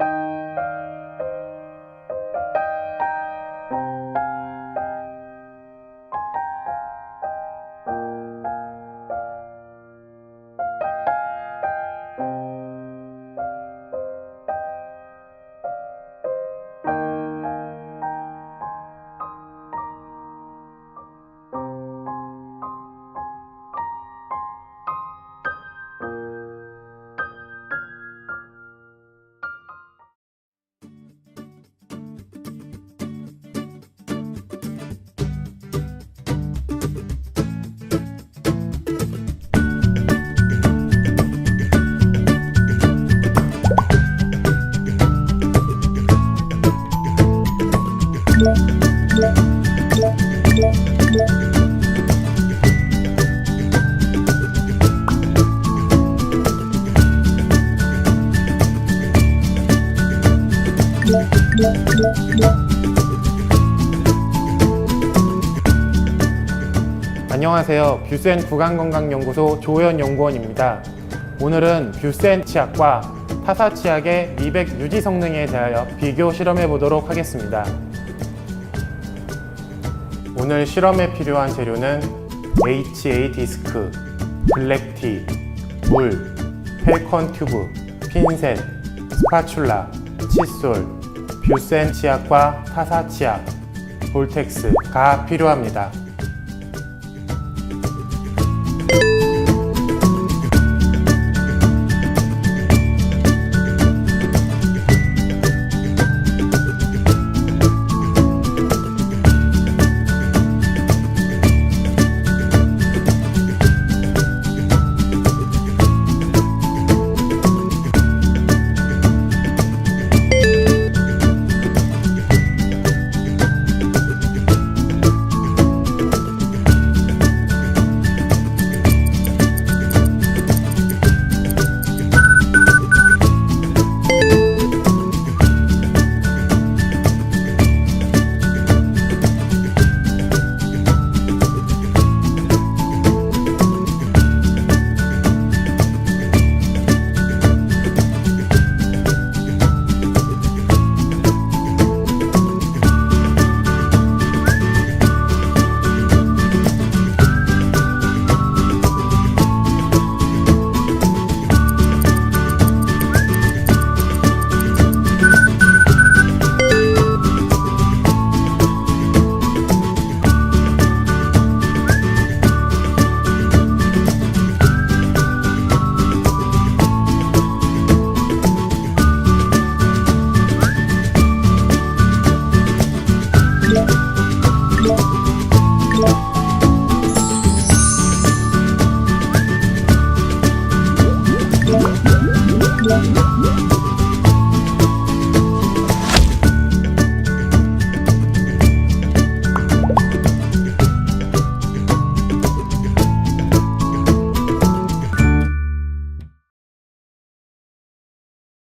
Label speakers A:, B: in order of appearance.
A: thank you 안녕하세요. 뷰센 구강건강연구소 조현 연구원입니다. 오늘은 뷰센 치약과 타사 치약의 미백 유지 성능에 대하여 비교 실험해 보도록 하겠습니다. 오늘 실험에 필요한 재료는 HA 디스크, 블랙티, 물, 펠컨 튜브, 핀셋, 스파츌라, 칫솔, 뷰센 치약과 타사 치약, 볼텍스가 필요합니다. Thank you.